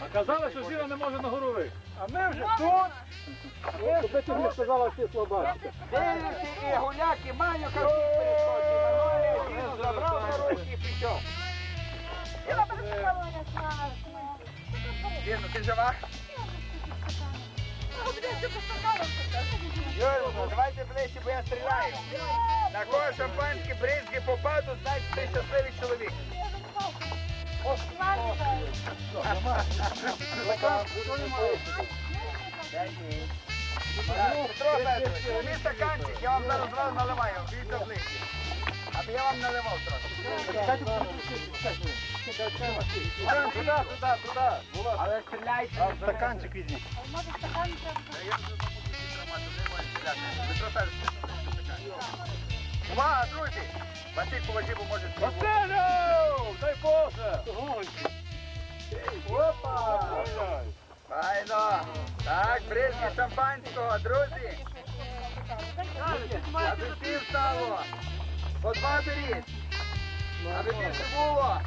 А казали, що жіна не може на гору вийти. А ми вже тут. Тобі ти мені сказала, ти слабачка. Дивлюся, і гуляк, і маню кажуть, перескочив. На забрав на руки і пішов. Вірно, ти жива? Юрно, давайте ближче, бо я стріляю. На кого шампанські бризки попадуть, значить ти щасливий чоловік. Петро візьміть стаканчик, я вам зараз зразу наливаю, бійте ближче. Аби я вам наливав трохи. Туди, туди, туди, туди. Але стріляйте. Стаканчик візьміть. Петро Федорович, Увага, друзі! Василь, положи, бо може стрільнути. Василю! Дай Боже! Опа! Файно! Так, бризки шампанського, друзі! Аби всі встало! По два беріть! Аби більше було!